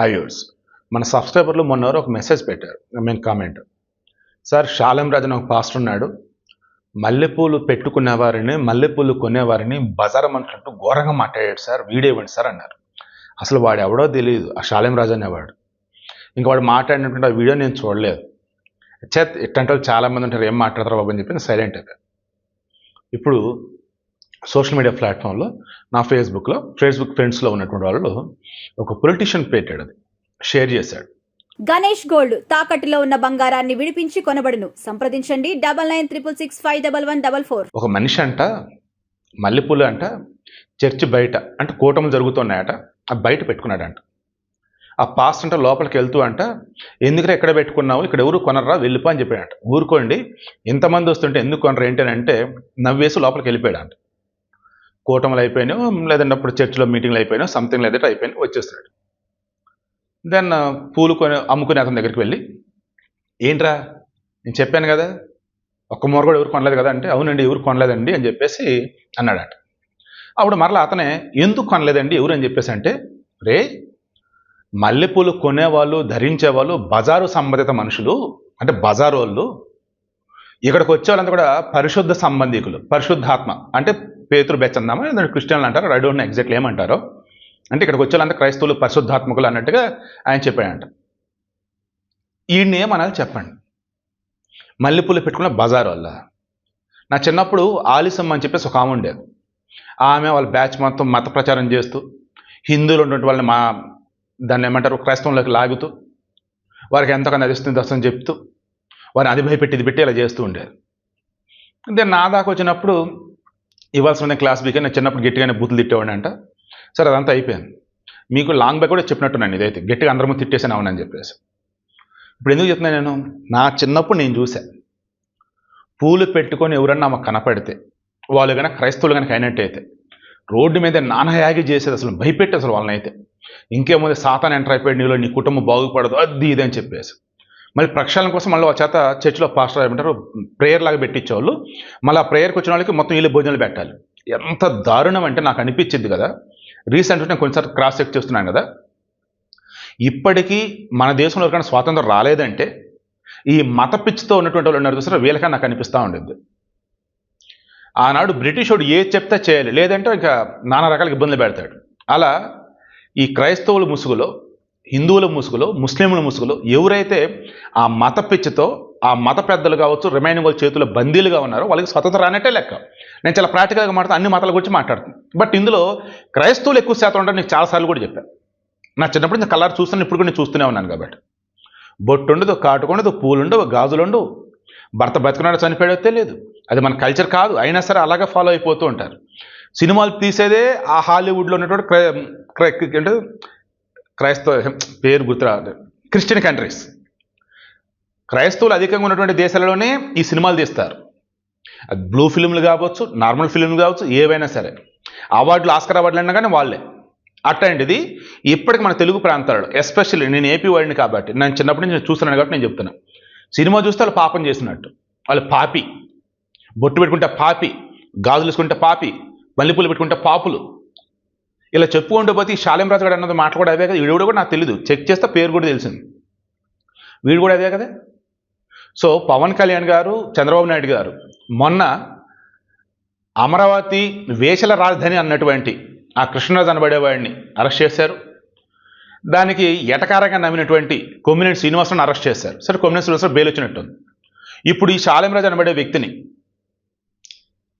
హైవర్స్ మన సబ్స్క్రైబర్లు మొన్న ఒక మెసేజ్ పెట్టారు I mean comment. Sir Shalom Rajan ఒక పాస్టర్ ఉన్నాడు. మల్లెపూలు పెట్టుకునేవారిని మల్లెపూలు కొనేవారిని బజారం అంటున్నట్టు ఘోరంగా మాట్లాడాడు సార్ వీడియో ఇవ్వండి సార్ అన్నారు. అసలు వాడు ఎవడో తెలియదు ఆ షాలం రాజు అనేవాడు ఇంకా వాడు మాట్లాడినటువంటి ఆ వీడియో నేను చూడలేదు. చేత్ ఇట్టంటే వాళ్ళు చాలామంది ఉంటారు ఏం మాట్లాడతారు బాబు అని చెప్పి సైలెంట్ అయిపోయాను. ఇప్పుడు సోషల్ మీడియా ప్లాట్ఫామ్లో నా ఫేస్బుక్లో ఫేస్బుక్ ఫ్రెండ్స్లో ఉన్నటువంటి వాళ్ళు ఒక పొలిటీషియన్ పెట్టాడు అది షేర్ చేశాడు. గణేష్ గోల్డ్ తాకట్టులో ఉన్న బంగారాన్ని విడిపించి కొనబడును. సంప్రదించండి double nine triple six five double one double four. ఒక మనిషి అంట మల్లెపూలు అంట చర్చి బయట అంటే కూటములు జరుగుతున్నాయట ఆ బయట పెట్టుకున్నాడంట. ఆ పాస్ట్ అంటే లోపలికి వెళ్తూ అంట ఎందుకంటే ఎక్కడ పెట్టుకున్నావు? ఇక్కడ ఎవరు కొనరా వెళ్ళిపో అని చెప్పాడంట. ఊరుకోండి ఎంతమంది వస్తుంటే ఎందుకు కొనరు? ఏంటి అని అంటే నవ్వేసి లోపలికి వెళ్ళిపోయాడంట. కూటములు అయిపోయినాయో లేదంటే అప్పుడు చర్చిలో మీటింగ్లు అయిపోయినావు సంథింగ్ లేదంటే అయిపోయినాయి వచ్చేస్తున్నాడు. దెన్ పూలు కొని అమ్ముకునే అతని దగ్గరికి వెళ్ళి ఏంట్రా? నేను చెప్పాను కదా ఒక్క మూర కూడా ఎవరు కొనలేదు కదా అంటే అవునండి ఎవరు కొనలేదండి అని చెప్పేసి అన్నాడట. అప్పుడు మరలా అతనే ఎందుకు కొనలేదండి ఎవరు? అని చెప్పేసి అంటే రే మల్లెపూలు కొనేవాళ్ళు ధరించేవాళ్ళు బజారు సంబంధిత మనుషులు అంటే బజారు వాళ్ళు ఇక్కడికి వచ్చే వాళ్ళంతా కూడా పరిశుద్ధ సంబంధికులు పరిశుద్ధాత్మ అంటే పేతురు బెచ్చందామా లేదంటే క్రిస్టియన్లు అంటారు? ఐ డోంట్ ఎగ్జాక్ట్లీ ఏమంటారో. అంటే ఇక్కడికి వచ్చే వాళ్ళంతా క్రైస్తవులు పరిశుద్ధాత్మకులు అన్నట్టుగా ఆయన చెప్పాడంట. ఈయన్ని ఏమనాలి చెప్పండి. మల్లెపూలు పెట్టుకున్న బజార్ వల్ల. నా చిన్నప్పుడు ఆలిసమ్మ అని చెప్పేసి ఒక ఆమె ఉండేది. ఆమె వాళ్ళ బ్యాచ్ మొత్తం మత ప్రచారం చేస్తూ హిందువులు ఉన్నటువంటి వాళ్ళని మా దాన్ని ఏమంటారు క్రైస్తవంలోకి లాగుతూ వారికి ఎంతకన్నా నదిస్తుంది దర్శనం చెప్తూ వారిని అది భయపెట్టి ఇది పెట్టి ఇలా చేస్తూ ఉండేది. దెన్ నా దాకా వచ్చినప్పుడు ఇవ్వాల్సిన క్లాస్ బీకే నేను చిన్నప్పుడు గట్టిగానే బూతులు తిట్టేవాడిని అంట. సరే అదంతా అయిపోయింది. మీకు లాంగ్ బ్యాక్ కూడా చెప్పినట్టున్నాను ఇదైతే. గట్టిగా అందరము తిట్టేసాను అవునని చెప్పేసి. ఇప్పుడు ఎందుకు చెప్తున్నా నేను? నా చిన్నప్పుడు నేను చూసా పూలు పెట్టుకొని ఎవరన్నా మాకు కనపడితే వాళ్ళు కనుక క్రైస్తవులు కనుక అయినట్టయితే రోడ్డు మీద నానయాగి చేసేది అసలు భయపెట్టి అసలు వాళ్ళని అయితే ఇంకేముంది సాతాన్ ఎంటర్ అయిపోయాడు నీలో నీ కుటుంబం బాగుపడదు అది ఇది అని చెప్పేసి. మళ్ళీ ప్రక్షాళన కోసం మళ్ళీ వాళ్ళ చేత చర్చిలో పాస్టర్ ఏమంటారు? ప్రేయర్ లాగా పెట్టించేవాళ్ళు. మళ్ళీ ఆ ప్రేయర్కి వచ్చిన వాళ్ళకి మొత్తం వీళ్ళు భోజనాలు పెట్టాలి. ఎంత దారుణం అంటే నాకు అనిపించింది కదా. రీసెంట్గా నేను కొంచెంసార్లు క్రాస్ చెక్ చేస్తున్నాను కదా. ఇప్పటికీ మన దేశంలో ఎవరికైనా స్వాతంత్రం రాలేదంటే ఈ మత పిచ్చితో ఉన్నటువంటి వాళ్ళు ఉన్నారు చూసారా వీళ్ళకన్నా నాకు అనిపిస్తూ ఉండేది. ఆనాడు బ్రిటిష్ వాడు ఏది చెప్తే చేయాలి. లేదంటే ఇంకా నానా రకాల ఇబ్బందులు పెడతాడు. అలా ఈ క్రైస్తవుల ముసుగులో హిందువుల ముసుగులో ముస్లింల ముసుగులో ఎవరైతే ఆ మత పిచ్చితో ఆ మత పెద్దలు కావచ్చు రిమైనింగ్ వాళ్ళ చేతుల్లో బందీలుగా ఉన్నారో వాళ్ళకి స్వతంత్రం రానట్టే లెక్క. నేను చాలా ప్రాక్టికల్గా మాట్లాడుతూ అన్ని మతాల గురించి మాట్లాడుతాను బట్ ఇందులో క్రైస్తవులు ఎక్కువ శాతం ఉంటారు నేను చాలాసార్లు కూడా చెప్పాను నా చిన్నప్పుడు నేను కలర్ చూస్తాను ఇప్పుడు కూడా నేను చూస్తూనే ఉన్నాను కాబట్టి. బొట్టు ఉండదు కాటుకుండదు పూలు ఉండవు గాజులు ఉండవు. భర్త బతుకున్నాడు చనిపోయాడో తెలియదు. అది మన కల్చర్ కాదు అయినా సరే అలాగే ఫాలో అయిపోతూ ఉంటారు. సినిమాలు తీసేదే ఆ హాలీవుడ్లో ఉన్నటువంటి క్రై క్రై అంటే క్రైస్తవ పేరు గుర్తురాదు క్రిస్టియన్ కంట్రీస్ క్రైస్తవులు అధికంగా ఉన్నటువంటి దేశాలలోనే ఈ సినిమాలు తీస్తారు. అది బ్లూ ఫిల్మ్లు కావచ్చు నార్మల్ ఫిల్మ్లు కావచ్చు ఏవైనా సరే. అవార్డులు ఆస్కర్ అవార్డులు అన్నా కానీ వాళ్ళే. అట్లాంటిది ఇప్పటికి మన తెలుగు ప్రాంతాలలో ఎస్పెషల్లీ నేను ఏపీ వాడిని కాబట్టి నేను చిన్నప్పటి నుంచి చూస్తున్నాను కాబట్టి నేను చెప్తున్నా. సినిమా చూస్తే వాళ్ళు పాపం చేసినట్టు. వాళ్ళు పాపి. బొట్టు పెట్టుకుంటే పాపి గాజులు వేసుకుంటే పాపి మల్లెపూలు పెట్టుకుంటే పాపులు. ఇలా చెప్పుకుంటూ పోతే ఈ శాలెం రాజు గారు అన్నది మాటలు కూడా అవే కదా. వీడు కూడా నాకు తెలియదు చెక్ చేస్తే పేరు కూడా తెలిసింది. వీడు కూడా అదే కదా? సో పవన్ కళ్యాణ్ గారు చంద్రబాబు నాయుడు గారు మొన్న అమరావతి వేషల రాజధాని అన్నటువంటి ఆ కృష్ణరాజు అనబడేవాడిని అరెస్ట్ చేశారు. దానికి ఎటకారంగా నమ్మినటువంటి కొమ్మినేని శ్రీనివాసరావు అరెస్ట్ చేశారు. సరే కొమ్మినేని శ్రీనివాసరావు బెయిల్ వచ్చినట్టుంది. ఇప్పుడు ఈ శాలెంరాజు అనబడే వ్యక్తిని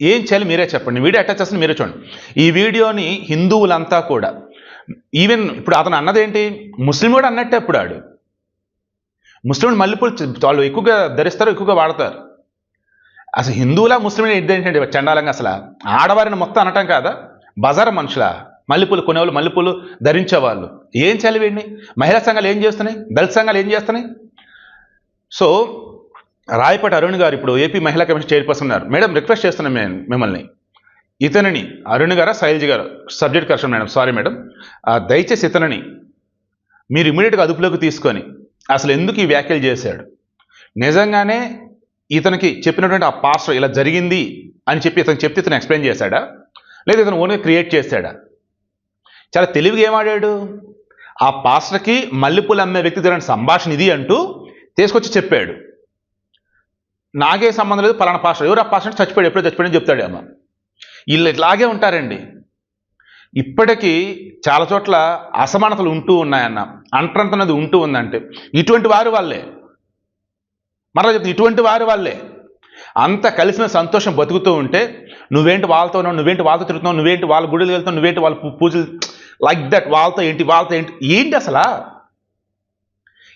ఏం చేయాలి మీరే చెప్పండి. వీడియో అటాచ్ చేస్తే మీరే చూడండి. ఈ వీడియోని హిందువులంతా కూడా ఈవెన్ ఇప్పుడు అతను అన్నదేంటి? ముస్లిం కూడా అన్నట్టే ఇప్పుడు ఆడు. ముస్లిం మల్లెపూలు వాళ్ళు ఎక్కువగా ధరిస్తారు ఎక్కువగా వాడతారు. అసలు హిందువులా ముస్లింలు ఏంటంటే చండాలంగా అసలు? ఆడవారిని మొత్తం అనటం కాదా? బజార్ మనుషుల? మల్లెపూలు కొనేవాళ్ళు మల్లెపూలు ధరించేవాళ్ళు. ఏం చేయాలి వీడిని? మహిళా సంఘాలు ఏం చేస్తున్నాయి? దళిత సంఘాలు ఏం చేస్తున్నాయి? సో రాయపేట అరుణ్ గారు ఇప్పుడు ఏపీ మహిళా కమిషన్ చైర్పర్సన్ ఉన్నారు. మేడం రిక్వెస్ట్ చేస్తున్నాం మేము మిమ్మల్ని. ఇతనిని అరుణ్ గారా Shailaja garu? Subject correction madam sorry madam. దయచేసి ఇతనిని మీరు ఇమీడియట్గా అదుపులోకి తీసుకొని అసలు ఎందుకు ఈ వ్యాఖ్యలు చేశాడు? నిజంగానే ఇతనికి చెప్పినటువంటి ఆ పాస్టర్ ఇలా జరిగింది అని చెప్పి ఇతను చెప్తే ఇతను ఎక్స్ప్లెయిన్ చేశాడా? లేదా ఇతను ఓన్గా క్రియేట్ చేశాడా? చాలా తెలివిగా ఏమాడాడు ఆ పాస్టర్కి మల్లెపూలు అమ్మే వ్యక్తి జరిగిన సంభాషణ ఇది అంటూ తీసుకొచ్చి చెప్పాడు. నాకే సంబంధం లేదు పలానా పాస్టర్ ఎవరు ఆ పాస్టర్ చచ్చిపోయాడు ఎప్పుడో చచ్చిపోయాడని చెప్తాడేమో వీళ్ళు ఇట్లాగే ఉంటారండి. ఇప్పటికీ చాలా చోట్ల అసమానతలు ఉంటూ ఉన్నాయన్న అంటరంతనది ఉంటూ ఉందంటే. ఇటువంటి వారు వాళ్ళే. మరలా చెప్తే ఇటువంటి వారి వాళ్ళే. అంత కలిసిన సంతోషం బతుకుతూ ఉంటే నువ్వేంటి వాళ్ళతో ఉన్నావు నువ్వేంటి వాళ్ళతో తిరుగుతున్నావు నువ్వేంటి వాళ్ళ గుడికి వెళ్తావు నువ్వేంటి వాళ్ళ పూ- పూజలు లైక్ దట్ వాళ్ళతో ఏంటి వాళ్ళతో ఏంటి ఏంటి అసలా?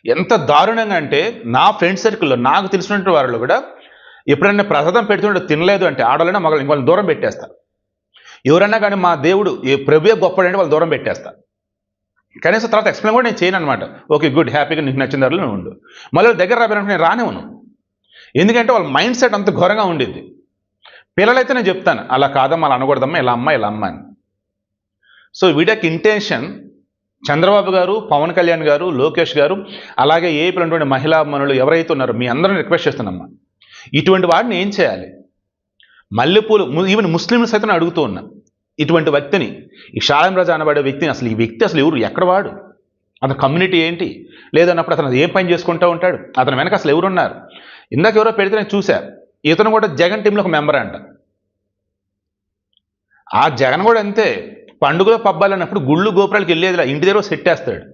ఎంత దారుణంగా అంటే నా ఫ్రెండ్ సర్కిల్లో నాకు తెలిసినటువంటి వారిలో కూడా ఎప్పుడైనా ప్రసాదం పెడుతుంటే తినలేదు అంటే ఆడవాళ్ళైనా మగవాళ్ళు వాళ్ళని దూరం పెట్టేస్తారు ఎవరన్నా కానీ మా దేవుడు ఏ ప్రభుయే గొప్పడంటే వాళ్ళు దూరం పెట్టేస్తారు కనీసం తర్వాత ఎక్స్ప్లెయిన్ కూడా నేను చేయను అనమాట ఓకే గుడ్ హ్యాపీగా నీకు నచ్చిన ధరలో ఉండు. మళ్ళీ వాళ్ళ దగ్గర రాబోయినట్టు నేను రానివ్వను. ఎందుకంటే వాళ్ళ మైండ్ సెట్ అంత ఘోరంగా ఉండేది పిల్లలైతే నేను చెప్తాను అలా కాదమ్మా అలా అనకూడదమ్మా ఇలా అమ్మ ఇలా అమ్మ అని. సో వీడియోకి ఇంటెన్షన్ చంద్రబాబు గారు పవన్ కళ్యాణ్ గారు లోకేష్ గారు అలాగే ఏపీలో మహిళా మనులు ఎవరైతే ఉన్నారో మీ అందరిని రిక్వెస్ట్ చేస్తున్నామ్మా ఇటువంటి వాడిని ఏం చేయాలి? మల్లెపూలు ఈవెన్ ముస్లింలు సైతం అడుగుతూ ఉన్నా. ఇటువంటి వ్యక్తిని ఈ షాలం రాజా అనబడే వ్యక్తిని అసలు ఈ వ్యక్తి అసలు ఎవరు ఎక్కడ వాడు? అతని కమ్యూనిటీ ఏంటి? లేదన్నప్పుడు అతను ఏం పని చేసుకుంటూ ఉంటాడు? అతని వెనక అసలు ఎవరున్నారు ఇందాక ఎవరో పెడితే నేను చూసా ఇతను కూడా జగన్ టీంలో ఒక మెంబర్ అంట. ఆ జగన్ కూడా అంతే. పండుగలో పబ్బాలు అన్నప్పుడు గుళ్ళు గోపురాలకు వెళ్ళేదిలా. ఇంటి దగ్గర సెట్ వేస్తాడు.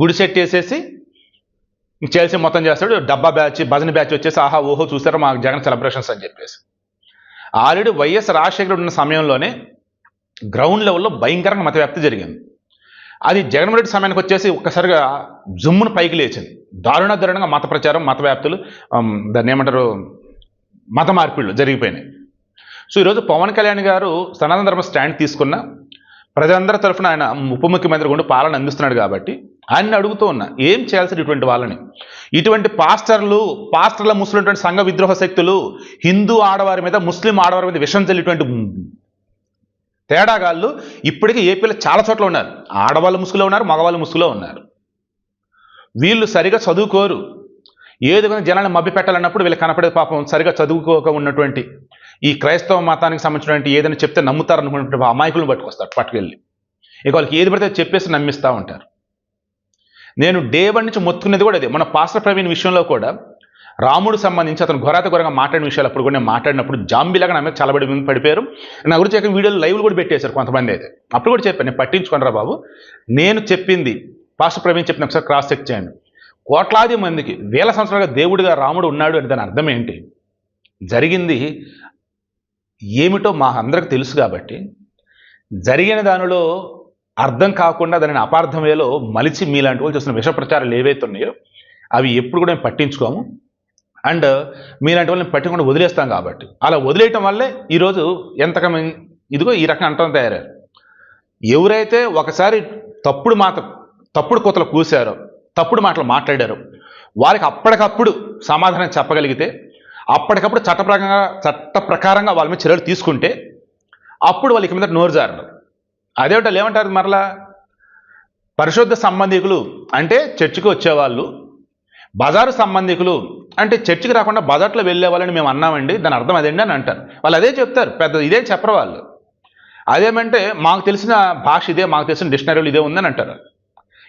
గుడి సెట్ వేసేసి చేసి మొత్తం చేస్తాడు. డబ్బా బ్యాచ్ భజన బ్యాచ్ వచ్చేసి ఆహా ఓహో చూసారా మా జగన్ సెలబ్రేషన్స్ అని చెప్పేసి. ఆల్రెడీ వైఎస్ రాజశేఖరుడు ఉన్న సమయంలోనే గ్రౌండ్ లెవెల్లో భయంకరంగా మతవ్యాప్తి జరిగింది. అది జగన్మోహన్ రెడ్డి సమయానికి వచ్చేసి ఒక్కసారిగా జుమ్మును పైకి లేచింది. దారుణ దారుణంగా మత ప్రచారం మత వ్యాప్తులు దాన్ని ఏమంటారు మత మార్పిళ్ళు జరిగిపోయినాయి. సో ఈరోజు పవన్ కళ్యాణ్ గారు సనాతన ధర్మ స్టాండ్ తీసుకున్న ప్రజలందరి తరఫున ఆయన ఉప ముఖ్యమంత్రి గుండా పాలన అందిస్తున్నాడు కాబట్టి ఆయన్ని అడుగుతూ ఉన్నా ఏం చేయాల్సిన ఇటువంటి వాళ్ళని? ఇటువంటి పాస్టర్లు పాస్టర్ల ముస్లింటువంటి సంఘ విద్రోహ శక్తులు హిందూ ఆడవారి మీద ముస్లిం ఆడవారి మీద విషం చెల్లిటువంటి తేడాగాళ్ళు ఇప్పటికీ ఏపీలో చాలా చోట్ల ఉన్నారు. ఆడవాళ్ళు ముసుగులో ఉన్నారు మగవాళ్ళు ముసుగులో ఉన్నారు. వీళ్ళు సరిగా చదువుకోరు. ఏది జనాన్ని మభ్య పెట్టాలన్నప్పుడు వీళ్ళు కనపడే పాపం సరిగా చదువుకోక ఉన్నటువంటి ఈ క్రైస్తవ మతానికి సంబంధించినటువంటి ఏదైనా చెప్తే నమ్ముతారు అనుకున్నటువంటి అమాయకులను పట్టుకొస్తారు పట్టుకెళ్ళి. ఇక వాళ్ళకి ఏది పడితే చెప్పేసి నమ్మిస్తూ ఉంటారు. నేను డే వన్ నుంచి మొత్తుకునేది కూడా అదే. మన పాస్టర్ ప్రవీణ్ విషయంలో కూడా రాముడు సంబంధించి అతను ఘోరాత ఘోరంగా మాట్లాడిన విషయాలు అప్పుడు కూడా నేను మాట్లాడినప్పుడు జాంబీలాగా నా మీద చల్లబడి పడిపోయారు. నా గురించి ఏకంగా వీడియోలు లైవ్లు కూడా పెట్టేశారు కొంతమంది అయితే. అప్పుడు కూడా చెప్పాను నేను పట్టించుకోనరా బాబు. నేను చెప్పింది పాస్టర్ ప్రవీణ్ చెప్పిన ఒకసారి క్రాస్ చెక్ చేయండి. కోట్లాది మందికి వేల సంవత్సరాలుగా దేవుడిగా రాముడు ఉన్నాడు అని దాని అర్థం ఏంటి? జరిగింది ఏమిటో మా అందరికి తెలుసు కాబట్టి జరిగిన దానిలో అర్థం కాకుండా దానిని అపార్థం వేలో మలిచి మీలాంటి వాళ్ళు చేస్తున్న విషప్రచారాలు ఏవైతే ఉన్నాయో అవి ఎప్పుడు కూడా మేము పట్టించుకోము. అండ్ మీలాంటి వాళ్ళని పట్టుకుండా వదిలేస్తాం కాబట్టి. అలా వదిలేయటం వల్లే ఈరోజు ఎంతకమే ఇదిగో ఈ రకం అంటం తయారయ్యారు. ఎవరైతే ఒకసారి తప్పుడు మాట తప్పుడు కూతలు కూశారో తప్పుడు మాటలు మాట్లాడారో వారికి అప్పటికప్పుడు సమాధానం చెప్పగలిగితే అప్పటికప్పుడు చట్టప్రకంగా చట్ట ప్రకారంగా వాళ్ళ మీద చర్యలు తీసుకుంటే అప్పుడు వాళ్ళకి మీద నోరు జారరు. అదేమిటో ఏమంటారు మరలా? పరిశుద్ధ సంబంధికులు అంటే చర్చికి వచ్చేవాళ్ళు బజారు సంబంధికులు అంటే చర్చికి రాకుండా బజార్లో వెళ్ళే వాళ్ళని మేము అన్నామండి దాని అర్థం అదేంటి అని అంటారు. వాళ్ళు అదే చెప్తారు పెద్ద ఇదే చెప్పరు వాళ్ళు. అదేమంటే మాకు తెలిసిన భాష ఇదే మాకు తెలిసిన డిక్షనరీలు ఇదే ఉందని అంటారు.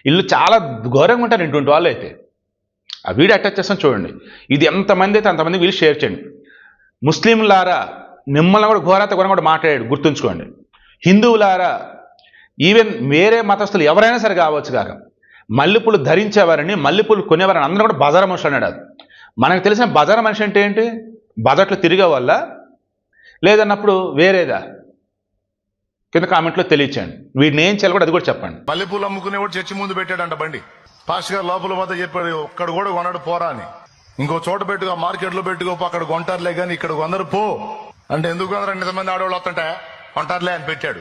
ఇల్లు చాలా ఘోరంగా ఉంటారు ఇంటి వాళ్ళు అయితే. వీడియో అటాచ్ చేస్తాను చూడండి. ఇది ఎంతమంది అయితే అంతమంది వీళ్ళు షేర్ చేయండి. ముస్లింలారా మిమ్మల్ని కూడా ఘోరాత కూడా కూడా మాట్లాడాడు గుర్తుంచుకోండి. హిందువులారా ఈవెన్ వేరే మతస్థులు ఎవరైనా సరే కావచ్చు కాక మల్లెపూలు ధరించేవారని మల్లెపూలు కొనేవారని అందరూ కూడా బజార మనుషులు అన్నాడు అది. మనకు తెలిసిన బజార మనిషి అంటే ఏంటి? బజార్లో తిరిగే వల్ల లేదన్నప్పుడు వేరేదా? కింద కామెంట్లో తెలియచేయండి. వీడిని ఏం చేయాలి కూడా అది కూడా చెప్పండి. మల్లెపూలు అమ్ముకునేవాడు చర్చి ముందు పెట్టాడంట బండి. పాస్టర్ గారు లోపల వద్ద చెప్పాడు ఒక్కడ కూడా కొనడు పోరా అని. ఇంకో చోట పెట్టుకో మార్కెట్లో పెట్టుకో అక్కడ కొంటారులే కానీ ఇక్కడ కొందరు పో. అంటే ఎందుకు కొందరు? ఇంతమంది ఆడవాళ్ళు వస్తుంటే కొంటారులే అని పెట్టాడు.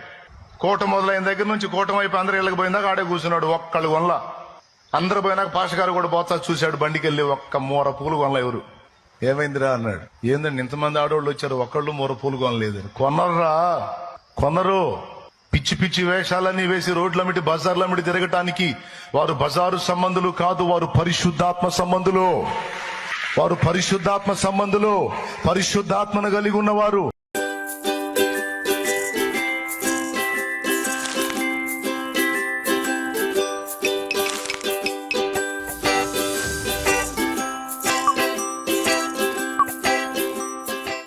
కోట మొదలైన దగ్గర నుంచి కోట వైపు అందరు ఇళ్ళకి పోయిందాక ఆడే కూర్చున్నాడు ఒక్కళ్ళు కొనలా. అందరు పోయినాక పాస్టర్ గారు కూడా పోతా చూశాడు బండికి వెళ్ళి ఒక్క మూర పూలు కొనలే ఎవరు. ఏమైందిరా అన్నాడు. ఏందండి ఇంతమంది ఆడవాళ్ళు వచ్చారు ఒక్కళ్ళు మూర పూలు కొనలేదు. కొనర్రా? కొనరు. పిచ్చి పిచ్చి వేషాలన్నీ వేసి రోడ్లమిటి బజార్లమిటి తిరగటానికి వారు బజారు సంబంధులు కాదు వారు పరిశుద్ధాత్మ సంబంధులు. వారు పరిశుద్ధాత్మ సంబంధులు పరిశుద్ధాత్మను కలిగి ఉన్నవారు.